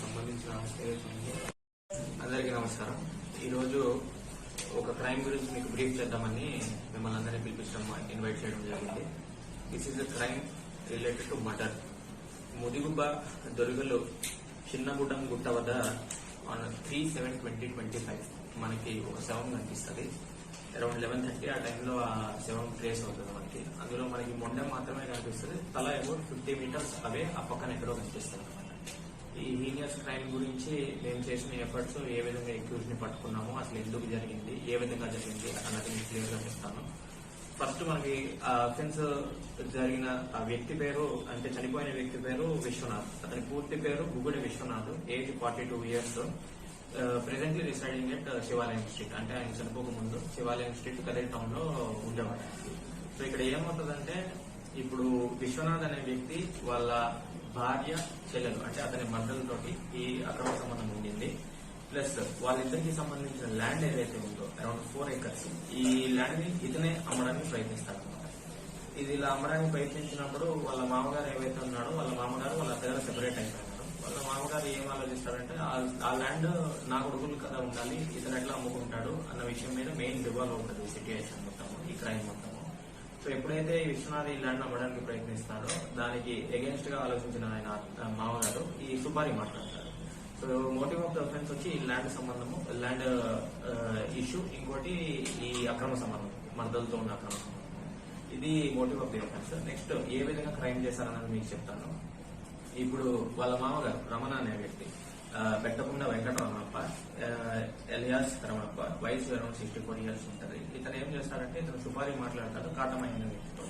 సంబంధించిన అందరికీ నమస్కారం. ఈరోజు ఒక క్రైమ్ గురించి మీకు బ్రీఫ్ చేద్దామని మిమ్మల్ని అందరినీ పిలిపించడం ఇన్వైట్ చేయడం జరిగింది. This is the crime related to murder Mudigubba Dorugalu Chinnaguddam గుట్ట వద్ద on three seven twenty twenty five మనకి ఒక శవం కనిపిస్తుంది. అరౌండ్ లెవెన్ థర్టీ ఆ టైంలో ఆ శవం ప్లేస్ అవుతుంది మనకి. అందులో మనకి మొండెం మాత్రమే కనిపిస్తుంది. తల అబౌట్ ఫిఫ్టీ మీటర్స్ అవే ఆ పక్కన ఎక్కడో కనిపిస్తుంది అనమాట ఈ హీనియస్ క్రైమ్ గురించి మేము చేసిన ఎఫర్ట్స్ ఏ విధంగా ఎక్యూజ్ని పట్టుకున్నామో అసలు ఎందుకు జరిగింది ఏ విధంగా జరిగింది అన్నది మీకు క్లియర్గా చెప్తాను. ఫస్ట్ మనకి ఆ అఫెన్స్ జరిగిన ఆ వ్యక్తి పేరు అంటే చనిపోయిన వ్యక్తి పేరు విశ్వనాథ్. అతని పూర్తి పేరు Gugudi Viswanath age forty two years. Presently residing at Sivalayam street అంటే ఆయన చనిపోక ముందు శివాలయం స్ట్రీట్ కదే టౌన్లో ఉండేవాడు. సో ఇక్కడ ఏమవుతుందంటే ఇప్పుడు విశ్వనాథ్ అనే వ్యక్తి వాళ్ళ భార్య చెల్లెలు అంటే అతని మద్దతుతోటి ఈ అక్రమ సంబంధం ఉండింది. ప్లస్ వాళ్ళిద్దరికి సంబంధించిన ల్యాండ్ ఏదైతే ఉందో అరౌండ్ ఫోర్ ఏకర్స్ ఈ ల్యాండ్ని ఇతనే అమ్మడానికి ప్రయత్నిస్తాడు ఇది ఇలా అమ్మడానికి ప్రయత్నించినప్పుడు వాళ్ళ మామగారు ఏవైతే ఉన్నాడో వాళ్ళ మామగారు వాళ్ళ అత్తగారు సెపరేట్ అయిపోయారు. వాళ్ళ మామగారు ఏం ఆలోచిస్తారంటే ఆ- ఆ ల్యాండ్ నా కొడుకులు కదా ఉండాలి ఇతను ఎట్లా అమ్ముకుంటాడు అన్న విషయం మీద మెయిన్ రివాల్వ్ ఉంటుంది సిట్యుయేషన్ మొత్తము ఈ క్రైమ్ మొత్తము. సో ఎప్పుడైతే ఈ విశ్వనాథ్ ఈ ల్యాండ్ అమ్మడానికి ప్రయత్నిస్తాడో దానికి అగేన్స్ట్గా ఆలోచించిన ఆయన మామగారు ఈ సుపారి మాట్లాడతారు. So motive of the offence వచ్చి ఈ ల్యాండ్ సంబంధము ల్యాండ్ ఇష్యూ ఇంకోటి ఈ అక్రమ సంబంధం మర్దలతో ఉన్న అక్రమ సంబంధం. ఇది motive of the offence next ఏ విధంగా క్రైమ్ చేశారన్నది మీకు చెప్తాను. ఇప్పుడు వాళ్ళ మామగారు రమణ అనే వ్యక్తి పెట్టకుండా వెంకటరమణప్ప ఎలియాస్ రమణప్ప వయసు అరౌండ్ సిక్స్టీ ఫోర్ ఇయర్స్ ఉంటుంది ఇతను ఏం చేస్తాడంటే ఇతను సుపారీ మాట్లాడతాడు కాటమయ్య అనే వ్యక్తితో.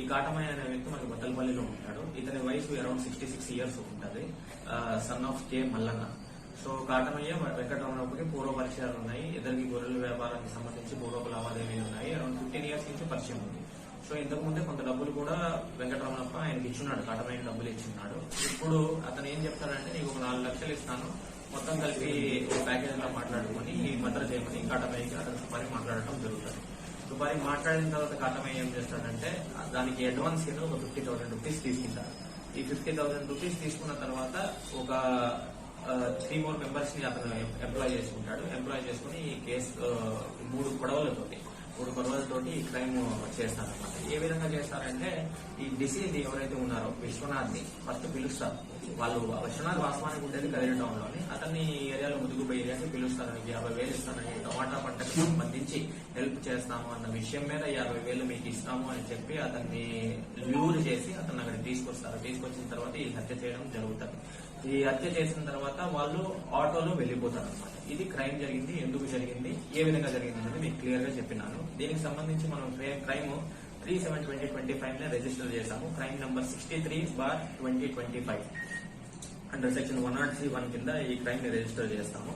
ఈ కాటమయ్య అనే వ్యక్తి మనకి బద్దలపల్లిలో ఉంటాడు. ఇతని వయసు అరౌండ్ సిక్స్టీ సిక్స్ ఇయర్స్ ఉంటుంది. Son of K Mallanna. So Katamaiah వెంకటరమణప్పకి పూర్వ పరిచయాలు ఉన్నాయి. ఇద్దరికి గొర్రెల వ్యాపారానికి సంబంధించి పూర్వపు లావాదేవీలు ఉన్నాయి. అరౌండ్ ఫిఫ్టీన్ ఇయర్స్ నుంచి పరిచయం ఉంది. సో ఇంతకు ముందే కొంత డబ్బులు కూడా వెంకటరమణప్ప ఆయనకి ఇచ్చున్నాడు కటమైన డబ్బులు ఇచ్చున్నాడు. ఇప్పుడు అతను ఏం చెప్తాడంటే నీకు ఒక నాలుగు లక్షలు ఇస్తాను మొత్తం కలిపి ప్యాకేజ్ లా మాట్లాడుకొని ఈ చేయమని కటమయ్యకి అతను సుపారి మాట్లాడటం జరుగుతుంది. సుపారి మాట్లాడిన తర్వాత కాటమయ్య ఏం చేస్తాడంటే దానికి అడ్వాన్స్ కింద ఒక ఫిఫ్టీ థౌసండ్ రూపీస్ తీసుకుంటారు. ఈ ఫిఫ్టీ థౌసండ్ రూపీస్ తీసుకున్న తర్వాత ఒక త్రీ మోర్ మెంబర్స్ని అతను ఎంప్లాయ్ చేసుకుంటాడు. ఎంప్లాయ్ చేసుకుని ఈ కేసు మూడు గొడవలతోటి. మూడు గొడవలతోటి ఈ క్రైమ్ చేస్తారన్నమాట. ఏ విధంగా చేస్తారంటే ఈ డిసీజ్ ఎవరైతే ఉన్నారో విశ్వనాథ్ని ఫస్ట్ పిలుస్తారు. వాళ్ళు విశ్వనాథ్ వాస్తవానికి ఉండేది కదిరి టౌన్లోని అతన్ని ఈ ఏరియాలో ముదుగుపోయి ఏరియాకి పిలుస్తారని యాభై వేలు ఇస్తారని టమాటా పంటకు సంబంధించి హెల్ప్ చేస్తాము అన్న విషయం మీద యాభై వేలు మీకు ఇస్తాము అని చెప్పి అతన్ని లూర్ చేసి అతను అక్కడ తీసుకొస్తారు. తీసుకొచ్చిన తర్వాత ఈ హత్య చేయడం జరుగుతుంది. ఈ హత్య చేసిన తర్వాత వాళ్ళు ఆటోలో వెళ్ళిపోతారు అనమాట ఇది క్రైమ్ జరిగింది. ఎందుకు జరిగింది? ఏ విధంగా జరిగింది అనేది మీకు క్లియర్గా చెప్పినాను. దీనికి సంబంధించి మనం crime three seven twenty twenty five నే రిజిస్టర్ చేశాము. Crime number sixty three bar twenty twenty five. Under section one nought three one కింద ఈ క్రైమ్ని రిజిస్టర్ చేస్తాము.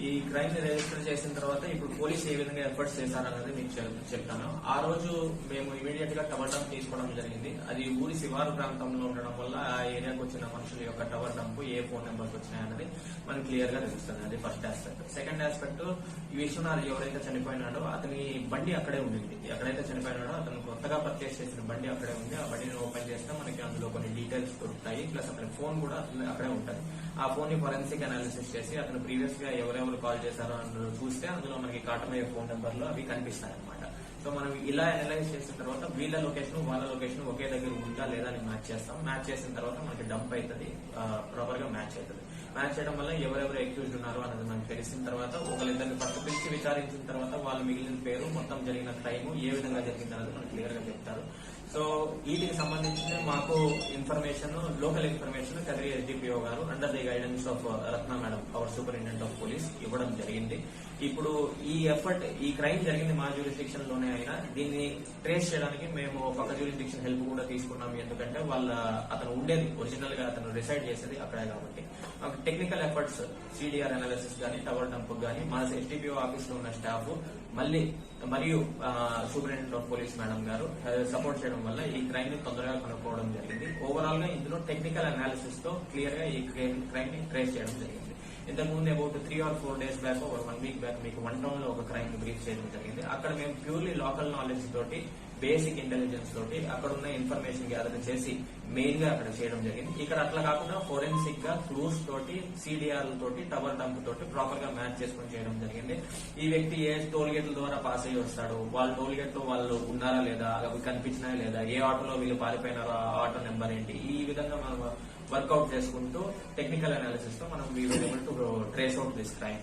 ఈ క్రైమ్ని రిజిస్టర్ చేసిన తర్వాత ఇప్పుడు పోలీస్ ఏ విధంగా ఎఫర్ట్స్ చేశారన్నది మీకు చెప్- చెప్తాను. ఆ రోజు మేము ఇమీడియట్గా టవర్ డంప్ తీసుకోవడం జరిగింది. అది ఊరి శివారు ప్రాంతంలో ఉండడం వల్ల ఆ ఏరియాకు వచ్చిన మనుషుల యొక్క టవర్ డంప్ ఏ ఫోన్ నెంబర్స్ వచ్చినాయన్నది మనకి క్లియర్గా తెలుస్తుంది. అది ఫస్ట్ ఆస్పెక్ట్ సెకండ్ ఆస్పెక్ట్ ఈ విశ్వనాథ్ ఎవరైతే చనిపోయినాడో అతని బండి అక్కడే ఉండింది. ఎక్కడైతే చనిపోయినాడో అతను కొత్తగా పర్చేస్ చేసిన బండి అక్కడే ఉంది. ఆ బండిని ఓపెన్ చేస్తే మనకి అందులో కొన్ని డీటెయిల్స్ దొరుకుతాయి. ప్లస్ అతని ఫోన్ కూడా అక్కడే ఉంటుంది. ఆ ఫోన్ని ఫోరెన్సిక్ అనాలిసిస్ చేసి అతను ప్రీవియస్గా ఎవరెవరు కాల్ చేశారో అని చూస్తే అందులో మనకి కాటమయ్యే ఫోన్ నెంబర్లు అవి కనిపిస్తాయి అనమాట సో మనం ఇలా అనలైజ్ చేసిన తర్వాత వీళ్ళ లొకేషన్ వాళ్ళ లొకేషన్ ఒకే దగ్గర ఉందా లేదా అని మ్యాచ్ చేస్తాం. మ్యాచ్ చేసిన తర్వాత మనకి డంప్ అవుతుంది ప్రాపర్గా మ్యాచ్ అవుతుంది మ్యాచ్ చేయడం వల్ల ఎవరెవరు ఎక్యూజ్డ్ ఉన్నారు అన్నది మనకు తెలిసిన తర్వాత ఒకరిద్దరిని పట్టు పిలిచి విచారించిన తర్వాత వాళ్ళు మిగిలిన పేరు మొత్తం జరిగిన టైము ఏ విధంగా జరిగింది అన్నది మనకు క్లియర్గా చెప్తారు. సో వీటికి సంబంధించిన మాకు information local information Kadiri SDPO గారు under the guidance of Ratna madam our superintendent of police ఇవ్వడం జరిగింది. ఇప్పుడు ఈ ఎఫర్ట్ ఈ క్రైమ్ జరిగింది మా జ్యూరిస్డిక్షన్లోనే అయినా దీన్ని ట్రేస్ చేయడానికి మేము పక్క జ్యూరిస్డిక్షన్ హెల్ప్ కూడా తీసుకున్నాం ఎందుకంటే వాళ్ళ అతను ఉండేది ఒరిజినల్గా అతను రిసైడ్ చేసేది అక్కడే కాబట్టి. మాకు టెక్నికల్ ఎఫర్ట్స్ సిడిఆర్ అనాలిసిస్ గానీ టవర్ డంప్ గానీ మా ఎస్డిపిఓ ఆఫీస్లో ఉన్న స్టాఫ్ మళ్ళీ మరియు సూపరింటెండెంట్ ఆఫ్ పోలీస్ మేడం గారు సపోర్ట్ చేయడం వల్ల ఈ క్రైమ్ని తొందరగా కనుక్కోవడం జరిగింది. ఓవరాల్గా ఇందులో టెక్నికల్ అనాలిసిస్తో క్లియర్గా ఈ క్రైమ్ని ట్రేస్ చేయడం జరిగింది. ఇంతకు ముందు about three or four days back ఒక వన్ వీక్ బ్యాక్ మీకు వన్ టౌన్లో ఒక క్రైమ్ బ్రీఫ్ చేయడం జరిగింది. అక్కడ మేము ప్యూర్లీ లోకల్ నాలెడ్జ్ తోటి బేసిక్ ఇంటెలిజెన్స్ తోటి అక్కడ ఉన్న ఇన్ఫర్మేషన్ గ్యాదర్ చేసి మెయిన్గా అక్కడ చేయడం జరిగింది. ఇక్కడ అట్లా కాకుండా ఫోరెన్సిక్గా క్లూస్ తోటి సిడిఆర్ తోటి టవర్ డంప్ తోటి ప్రాపర్గా మ్యాచ్ చేసుకొని చేయడం జరిగింది. ఈ వ్యక్తి ఏ టోల్ గేట్ల ద్వారా పాస్ అయ్యి వస్తాడు? వాళ్ళ టోల్ గేట్లో వాళ్ళు ఉన్నారా లేదా? అవి కనిపించినా లేదా? ఏ ఆటోలో వీళ్ళు పారిపోయినారో? ఆ ఆటో నెంబర్ ఏంటి? ఈ విధంగా మనం వర్కౌట్ చేసుకుంటూ టెక్నికల్ అనాలిసిస్తో మనం we to trace out this crime